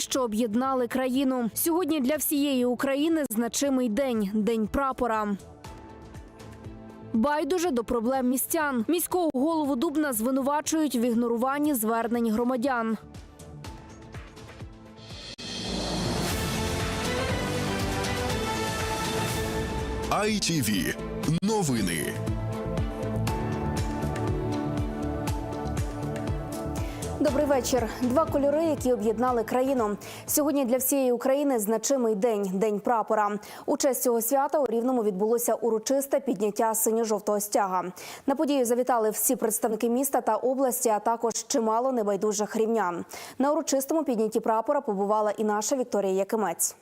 що об'єднали країну. Сьогодні для всієї України значимий день день прапора. Байдуже до проблем містян. Міського голову Дубна звинувачують в ігноруванні звернень громадян. ITV. Новини. Добрий вечір. Два кольори, які об'єднали країну. Сьогодні для всієї України значимий день день прапора. У честь цього свята у рівному відбулося урочисте підняття синьо-жовтого стяга. На подію завітали всі представники міста та області, а також чимало небайдужих рівнян. На урочистому піднятті прапора побувала і наша Вікторія Якимець.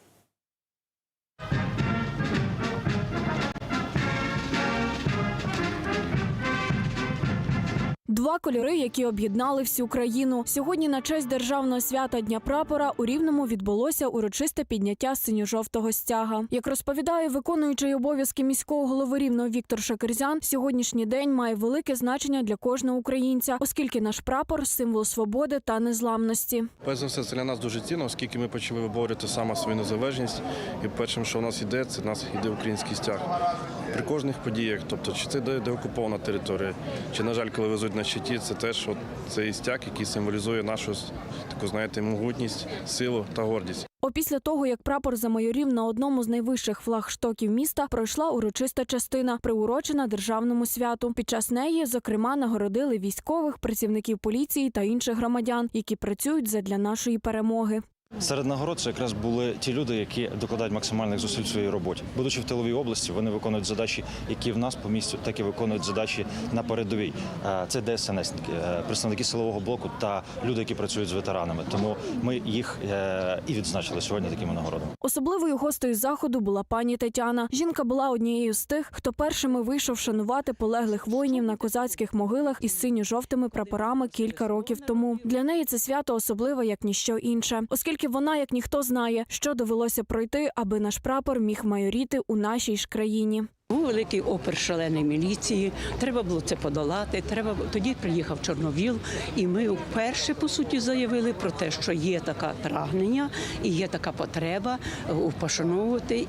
Два кольори, які об'єднали всю країну. Сьогодні на честь державного свята Дня прапора у Рівному відбулося урочисте підняття синьо-жовтого стяга. Як розповідає виконуючий обов'язки міського голови Рівного Віктор Шакерзян, сьогоднішній день має велике значення для кожного українця, оскільки наш прапор символ свободи та незламності. Перш за все, це для нас дуже цінно, оскільки ми почали виборювати саме свою незалежність. І першим, що в нас йде, це в нас йде український стяг. При кожних подіях, тобто чи це де, де окупована територія, чи, на жаль, коли везуть на щиті, це теж от цей стяг, який символізує нашу таку, знаєте, могутність, силу та гордість. Опісля того, як прапор замайорів на одному з найвищих флагштоків міста, пройшла урочиста частина, приурочена державному святу. Під час неї, зокрема, нагородили військових, працівників поліції та інших громадян, які працюють задля нашої перемоги. Серед нагород це якраз були ті люди, які докладають максимальних зусиль в своїй роботі. Будучи в тиловій області, вони виконують задачі, які в нас по місцю, так і виконують задачі на передовій. Е, Це ДСНСники, е, представники силового блоку та люди, які працюють з ветеранами. Тому ми їх е, і відзначили сьогодні такими нагородами. Особливою гостею заходу була пані Тетяна. Жінка була однією з тих, хто першими вийшов шанувати полеглих воїнів на козацьких могилах із синьо-жовтими прапорами кілька років тому. Для неї це свято особливе, як ніщо інше, оскільки вона, як ніхто, знає, що довелося пройти, аби наш прапор міг майоріти у нашій ж країні. Був великий опер шаленої міліції. Треба було це подолати. Треба тоді приїхав Чорновіл, і ми вперше по суті заявили про те, що є така прагнення і є така потреба е,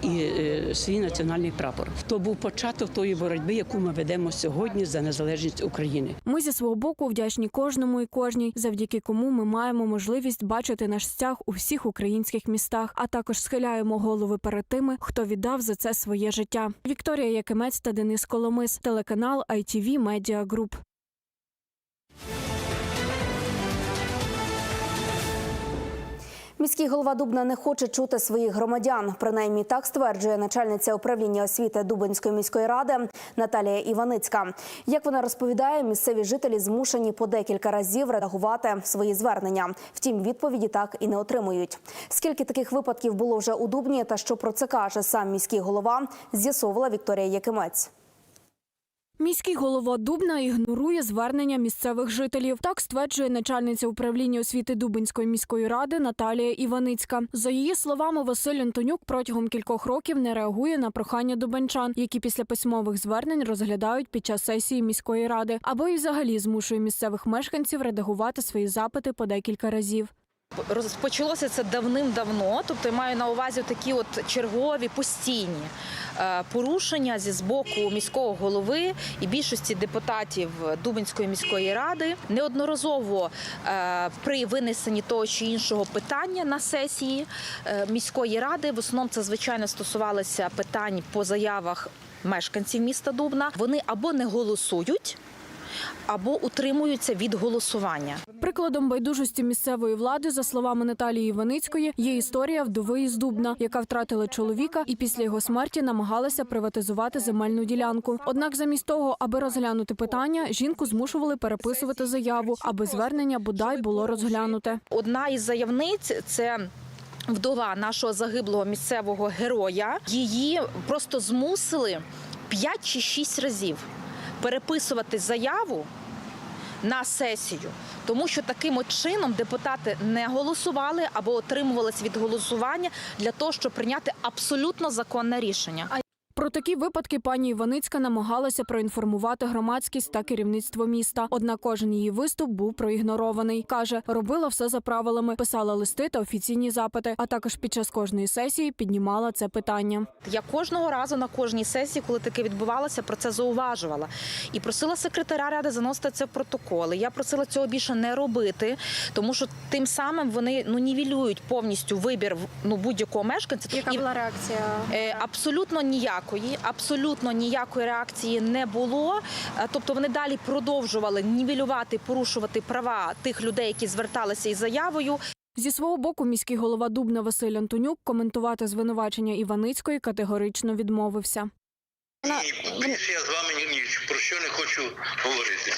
і е, свій національний прапор. То був початок тої боротьби, яку ми ведемо сьогодні за незалежність України. Ми зі свого боку вдячні кожному і кожній, завдяки кому ми маємо можливість бачити наш стяг у всіх українських містах, а також схиляємо голови перед тими, хто віддав за це своє життя. Вікторія Якимець та Денис Коломис, телеканал ITV Media Group. Міський голова Дубна не хоче чути своїх громадян. Принаймні так стверджує начальниця управління освіти Дубинської міської ради Наталія Іваницька. Як вона розповідає, місцеві жителі змушені по декілька разів редагувати свої звернення. Втім, відповіді так і не отримують. Скільки таких випадків було вже у Дубні, та що про це каже сам міський голова, з'ясовувала Вікторія Якимець. Міський голова Дубна ігнорує звернення місцевих жителів. Так стверджує начальниця управління освіти Дубинської міської ради Наталія Іваницька. За її словами, Василь Антонюк протягом кількох років не реагує на прохання дубенчан, які після письмових звернень розглядають під час сесії міської ради, або і взагалі змушує місцевих мешканців редагувати свої запити по декілька разів. Розпочалося це давним-давно, тобто я маю на увазі такі от чергові постійні е, порушення зі збоку міського голови і більшості депутатів Дубинської міської ради. Неодноразово е, при винесенні того чи іншого питання на сесії е, міської ради, в основному це звичайно стосувалося питань по заявах мешканців міста Дубна. Вони або не голосують. Або утримуються від голосування. Прикладом байдужості місцевої влади, за словами Наталії Іваницької, є історія вдови із Дубна, яка втратила чоловіка і після його смерті намагалася приватизувати земельну ділянку. Однак, замість того, аби розглянути питання, жінку змушували переписувати заяву, аби звернення бодай було розглянуте. Одна із заявниць це. Вдова нашого загиблого місцевого героя її просто змусили 5 чи 6 разів переписувати заяву на сесію, тому що таким чином депутати не голосували або отримувались від голосування для того, щоб прийняти абсолютно законне рішення. Про такі випадки пані Іваницька намагалася проінформувати громадськість та керівництво міста. Однак кожен її виступ був проігнорований. каже, робила все за правилами, писала листи та офіційні запити. А також під час кожної сесії піднімала це питання. Я кожного разу на кожній сесії, коли таке відбувалося, про це зауважувала і просила секретаря ради заносити це в протоколи. Я просила цього більше не робити, тому що тим самим вони ну нівелюють повністю вибір ну будь-якого мешканця. Яка І, була реакція? е, Абсолютно ніякої, абсолютно ніякої реакції не було. Е, Тобто вони далі продовжували нівелювати, порушувати права тих людей, які зверталися із заявою. Зі свого боку, міський голова Дубна Василь Антонюк коментувати звинувачення Іваницької категорично відмовився. Ні, більше я з вами ні, ні про що не хочу говорити.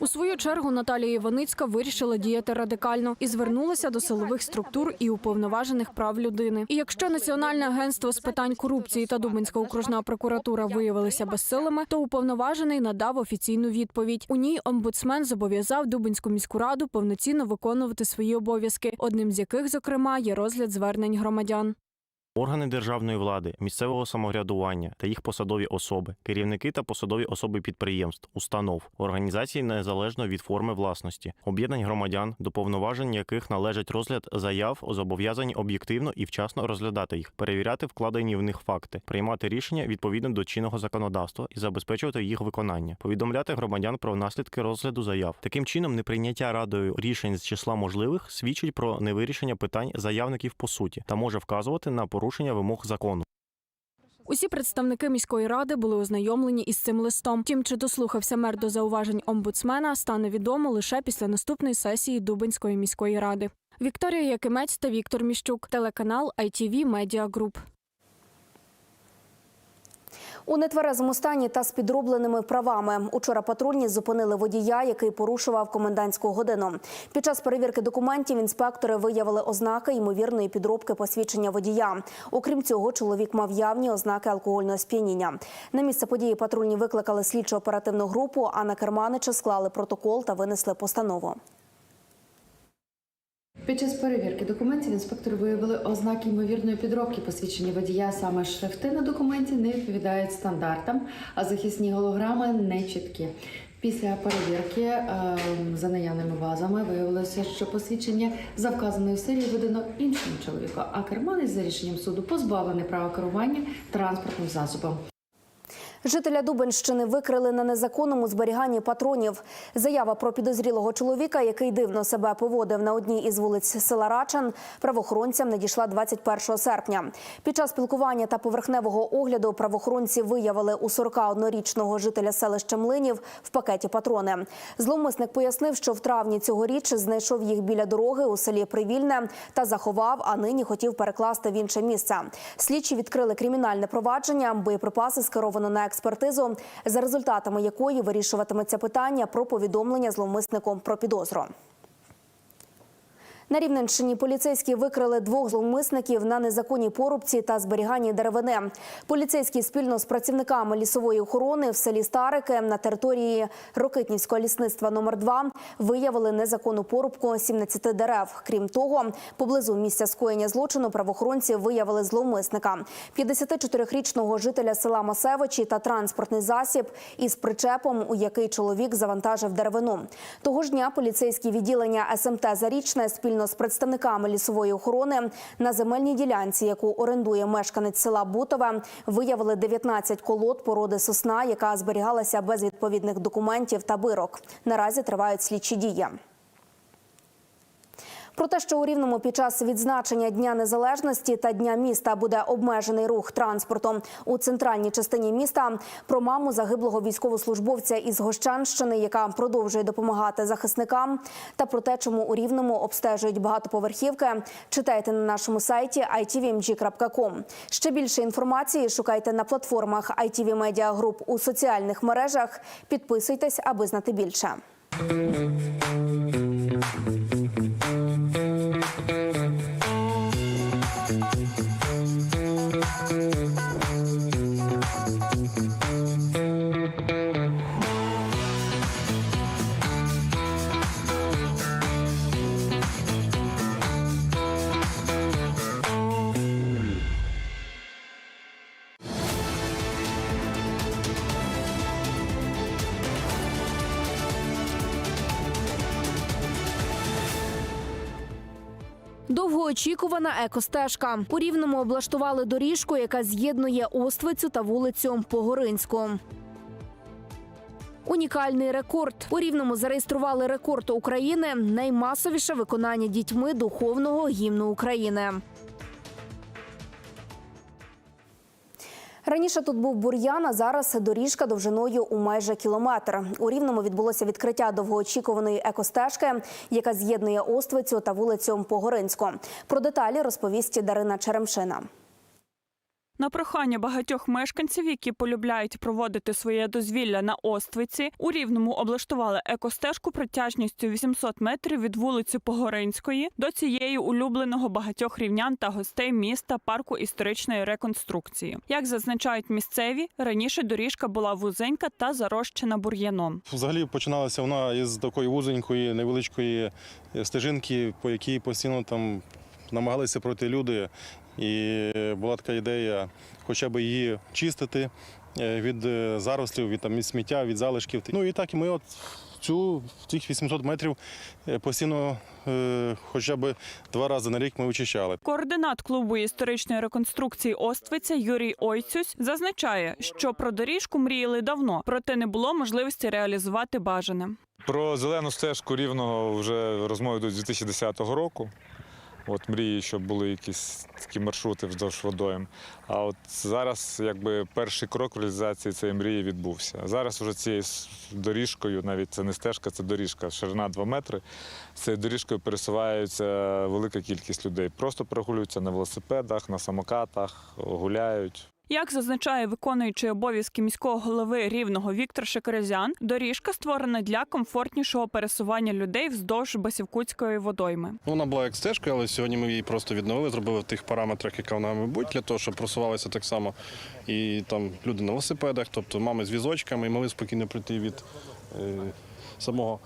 У свою чергу Наталія Іваницька вирішила діяти радикально і звернулася до силових структур і уповноважених прав людини. І якщо Національне агентство з питань корупції та Дубинська окружна прокуратура виявилися безсилими, то уповноважений надав офіційну відповідь. У ній омбудсмен зобов'язав Дубинську міську раду повноцінно виконувати свої обов'язки, одним з яких, зокрема, є розгляд звернень громадян. Органи державної влади, місцевого самоврядування та їх посадові особи, керівники та посадові особи підприємств, установ, організацій незалежно від форми власності, об'єднань громадян, до повноважень яких належить розгляд заяв, зобов'язані об'єктивно і вчасно розглядати їх, перевіряти вкладені в них факти, приймати рішення відповідно до чинного законодавства і забезпечувати їх виконання, повідомляти громадян про наслідки розгляду заяв. Таким чином, неприйняття радою рішень з числа можливих свідчить про невирішення питань заявників по суті та може вказувати на порушення вимог закону. Усі представники міської ради були ознайомлені із цим листом. Тім, чи дослухався мер до зауважень омбудсмена, стане відомо лише після наступної сесії Дубинської міської ради. Вікторія Якимець та Віктор Міщук, телеканал ITV Media Group. У нетверезому стані та з підробленими правами. Учора патрульні зупинили водія, який порушував комендантську годину. Під час перевірки документів інспектори виявили ознаки ймовірної підробки посвідчення водія. Окрім цього, чоловік мав явні ознаки алкогольного сп'яніння. На місце події патрульні викликали слідчо-оперативну групу, а на керманича склали протокол та винесли постанову. Під час перевірки документів інспектори виявили ознаки ймовірної підробки посвідчення водія. Саме шрифти на документі не відповідають стандартам, а захисні голограми не чіткі. Після перевірки е, за наявними базами виявилося, що посвідчення за вказаною серією видано іншому чоловіку, а керманець за рішенням суду позбавлений права керування транспортним засобом. Жителя Дубенщини викрили на незаконному зберіганні патронів. Заява про підозрілого чоловіка, який дивно себе поводив на одній із вулиць села Рачан, правоохоронцям надійшла 21 серпня. Під час спілкування та поверхневого огляду правоохоронці виявили у 41-річного жителя селища Млинів в пакеті патрони. Зловмисник пояснив, що в травні цьогоріч знайшов їх біля дороги у селі Привільне та заховав, а нині хотів перекласти в інше місце. Слідчі відкрили кримінальне провадження. Боєприпаси скеровано на експертизу, за результатами якої вирішуватиметься питання про повідомлення зловмисником про підозру. На Рівненщині поліцейські викрили двох зловмисників на незаконній порубці та зберіганні деревини. Поліцейські спільно з працівниками лісової охорони в селі Старики на території Рокитнівського лісництва номер 2 виявили незаконну порубку 17 дерев. Крім того, поблизу місця скоєння злочину правоохоронці виявили зловмисника 54-річного жителя села Масевичі та транспортний засіб із причепом, у який чоловік завантажив деревину. Того ж дня поліцейські відділення СМТ Зарічне спільно з представниками лісової охорони на земельній ділянці, яку орендує мешканець села Бутове, виявили 19 колод породи сосна, яка зберігалася без відповідних документів та бирок. Наразі тривають слідчі дії. Про те, що у Рівному під час відзначення Дня Незалежності та Дня міста буде обмежений рух транспортом у центральній частині міста, про маму загиблого військовослужбовця із Гощанщини, яка продовжує допомагати захисникам, та про те, чому у Рівному обстежують багатоповерхівки, читайте на нашому сайті itvmg.com. Ще більше інформації шукайте на платформах ITV Media Group у соціальних мережах. Підписуйтесь, аби знати більше. Довгоочікувана екостежка. У Рівному облаштували доріжку, яка з'єднує Оствицю та вулицю Погоринську. Унікальний рекорд. У Рівному зареєстрували рекорд України наймасовіше виконання дітьми духовного гімну України. Раніше тут був бур'ян, а зараз доріжка довжиною у майже кілометр. У Рівному відбулося відкриття довгоочікуваної екостежки, яка з'єднує Оствицю та вулицю Погоринську. Про деталі розповість Дарина Черемшина. На прохання багатьох мешканців, які полюбляють проводити своє дозвілля на Оствиці, у Рівному облаштували екостежку протяжністю 800 метрів від вулиці Погоринської до цієї улюбленого багатьох рівнян та гостей міста парку історичної реконструкції. Як зазначають місцеві, раніше доріжка була вузенька та зарощена бур'яном. Взагалі починалася вона із такої вузенької невеличкої стежинки, по якій постійно там намагалися пройти люди. І була така ідея, хоча б її чистити е, від е, зарослів, від там від сміття, від залишків. Ну і так і ми от цю цих 800 метрів е, постійно, хоча б два рази на рік ми очищали. Координат клубу історичної реконструкції Оствиця Юрій Ойцюсь зазначає, що про доріжку мріяли давно, проте не було можливості реалізувати бажане. Про зелену стежку рівного вже розмови йдуть з 2010 року. От мрії, щоб були якісь такі маршрути вздовж водойм. А от зараз, якби перший крок в реалізації цієї мрії відбувся. Зараз вже цією доріжкою, навіть це не стежка, це доріжка, ширина 2 метри. Цією доріжкою пересуваються велика кількість людей. Просто прогулюються на велосипедах, на самокатах, гуляють. Як зазначає виконуючий обов'язки міського голови рівного Віктор Шекерезян, доріжка створена для комфортнішого пересування людей вздовж Басівкутської водойми. Ну, Вона була як стежка, але сьогодні ми її просто відновили, зробили в тих параметрах, яка вона має бути, для того, щоб просувалися так само і там люди на велосипедах, тобто мами з візочками, і могли спокійно прийти від е, самого.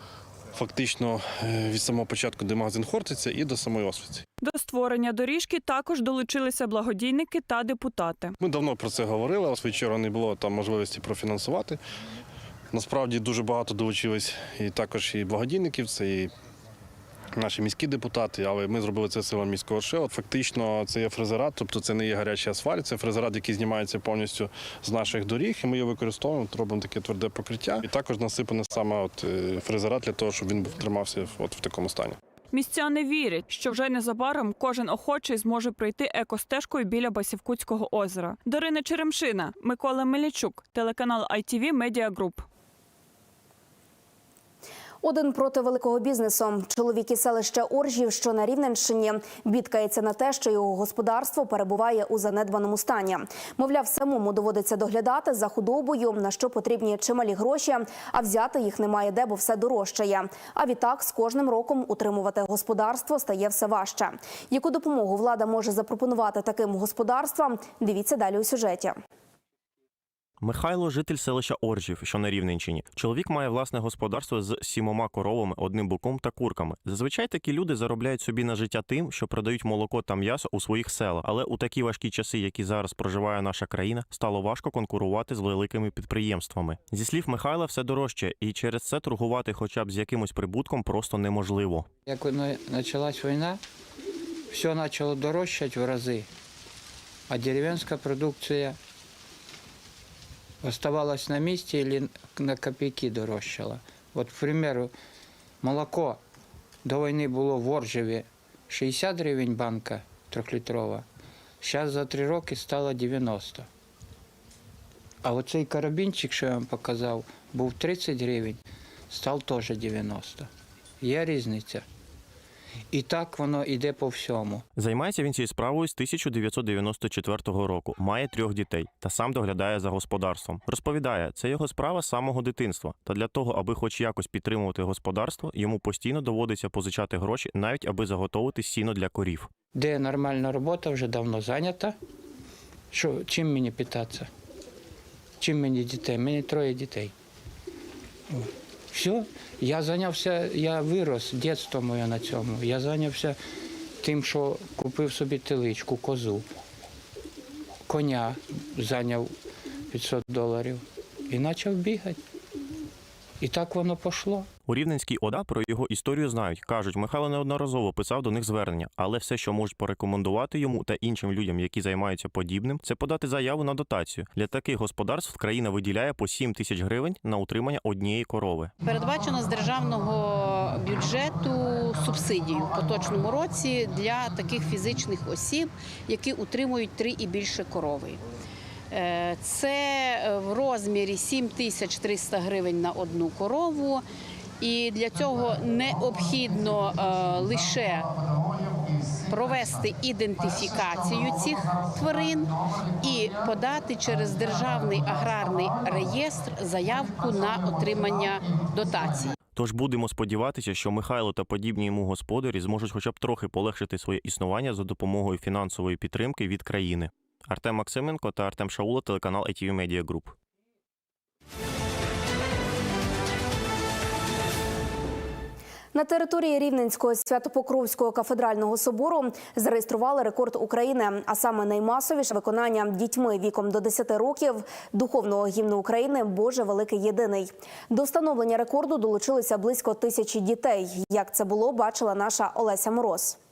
Фактично е, від самого початку, де магазин Хортиця, і до самої Освіці. До створення доріжки також долучилися благодійники та депутати. Ми давно про це говорили, ось вчора не було там можливості профінансувати. Насправді дуже багато долучились і також і благодійників, це і наші міські депутати, але ми зробили це силами міського ШЕО. Фактично, це є фрезерат, тобто це не є гарячий асфальт, це фрезерат, який знімається повністю з наших доріг, і ми його використовуємо, робимо таке тверде покриття. І також насипане саме от е, фрезерат для того, щоб він тримався от в такому стані. Містяни вірять, що вже незабаром кожен охочий зможе пройти екостежкою біля Басівкутського озера. Дарина Черемшина, Микола Мелічук, телеканал ITV Media Group. Один проти великого бізнесу. Чоловік із селища Оржів, що на Рівненщині, бідкається на те, що його господарство перебуває у занедбаному стані. Мовляв, самому доводиться доглядати за худобою, на що потрібні чималі гроші, а взяти їх немає де, бо все дорожчає. А відтак з кожним роком утримувати господарство стає все важче. Яку допомогу влада може запропонувати таким господарствам? Дивіться далі у сюжеті. Михайло житель селища Оржів, що на Рівненщині. Чоловік має власне господарство з сімома коровами, одним буком та курками. Зазвичай такі люди заробляють собі на життя тим, що продають молоко та м'ясо у своїх селах. Але у такі важкі часи, які зараз проживає наша країна, стало важко конкурувати з великими підприємствами. Зі слів Михайла, все дорожче, і через це торгувати, хоча б з якимось прибутком, просто неможливо. Як почалась війна, все почало дорожчати в рази, а дерев'янська продукція оставалась на місці или на копійки дорожчала. От, к примеру, молоко до війни було в Оржеві 60 гривень банка трьохлітрова, зараз за три роки стало 90. А оцей карабінчик, що я вам показав, був 30 гривень, став теж 90. Є різниця. І так воно йде по всьому. Займається він цією справою з 1994 року, має трьох дітей та сам доглядає за господарством. Розповідає, це його справа з самого дитинства. Та для того, аби хоч якось підтримувати господарство, йому постійно доводиться позичати гроші, навіть аби заготовити сіно для корів. Де нормальна робота вже давно зайнята. Що, чим мені питатися? Чим мені дітей? Мені троє дітей. Все, я зайнявся, я вирос, дитинство моє на цьому. Я зайнявся тим, що купив собі теличку, козу, коня зайняв 500 доларів і почав бігати. І так воно пішло. У Рівненській ОДА про його історію знають. кажуть, Михайло неодноразово писав до них звернення, але все, що можуть порекомендувати йому та іншим людям, які займаються подібним, це подати заяву на дотацію. Для таких господарств країна виділяє по 7 тисяч гривень на утримання однієї корови. Передбачено з державного бюджету субсидію в поточному році для таких фізичних осіб, які утримують три і більше корови. Е, Це в розмірі 7300 гривень на одну корову. І для цього необхідно е, лише провести ідентифікацію цих тварин і подати через державний аграрний реєстр заявку на отримання дотацій. Тож будемо сподіватися, що Михайло та подібні йому господарі зможуть хоча б трохи полегшити своє існування за допомогою фінансової підтримки від країни. Артем Максименко та Артем Шаула, телеканал ITV Media Group. На території Рівненського Святопокровського кафедрального собору зареєстрували рекорд України, а саме наймасовіше виконання дітьми віком до 10 років духовного гімну України Боже великий єдиний. До встановлення рекорду долучилися близько тисячі дітей. Як це було, бачила наша Олеся Мороз. –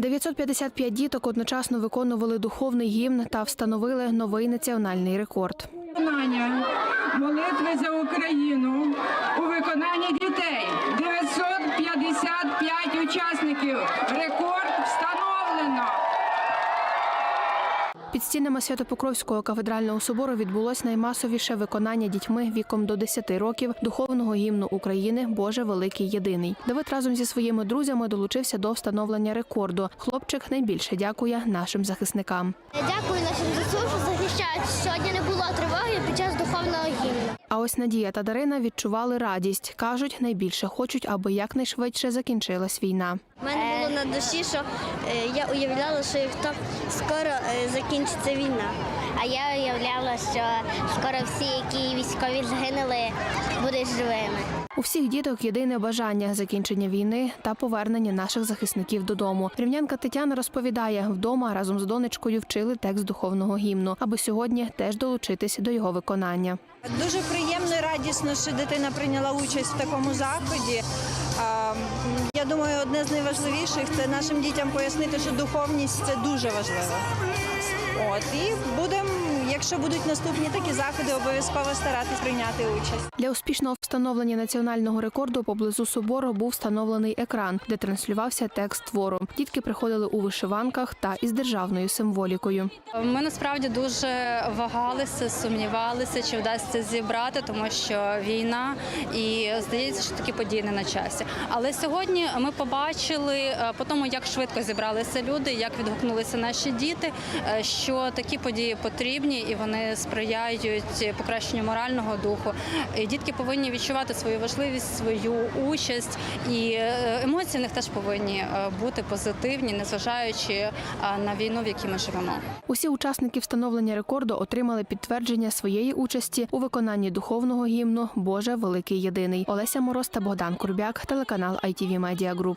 955 діток одночасно виконували духовний гімн та встановили новий національний рекорд. Виконання молитви за Україну у виконанні дітей 955 учасників. Рекорд встановлено. Під стінами Святопокровського кафедрального собору відбулось наймасовіше виконання дітьми віком до 10 років духовного гімну України Боже великий єдиний. Давид разом зі своїми друзями долучився до встановлення рекорду. Хлопчик найбільше дякує нашим захисникам. Дякую нашим ЗСУ, що. Сьогодні не було тривоги під час духовного гімну. А ось Надія та Дарина відчували радість. кажуть, найбільше хочуть, аби якнайшвидше закінчилась війна. У мене було на душі, що е, я уявляла, що як скоро е, закінчиться війна. А я уявляла, що скоро всі, які військові згинули, будуть живими. У всіх діток єдине бажання закінчення війни та повернення наших захисників додому. Рівнянка Тетяна розповідає, вдома разом з донечкою вчили текст духовного гімну, аби сьогодні теж долучитись до його виконання. Дуже приємно і радісно, що дитина прийняла участь в такому заході. Я думаю, одне з найважливіших це нашим дітям пояснити, що духовність це дуже важливо. От і будемо, якщо будуть наступні такі заходи, обов'язково старатись прийняти участь. Для успішного встановлення національного рекорду поблизу собору був встановлений екран, де транслювався текст твору. Дітки приходили у вишиванках та із державною символікою. Ми насправді дуже вагалися, сумнівалися, чи вдасться зібрати, тому що війна і здається, що такі події не на часі. Але сьогодні ми побачили е, по тому, як швидко зібралися люди, як відгукнулися наші діти, е, що такі події потрібні і вони сприяють покращенню морального духу. І дітки повинні відчувати свою важливість, свою участь, і е, емоції в них теж повинні е, бути позитивні, незважаючи е, на війну, в якій ми живемо. Усі учасники встановлення рекорду отримали підтвердження своєї участі у виконанні духовного гімну Боже великий єдиний. Олеся Мороз та Богдан Курбяк, телеканал ITV Media Group.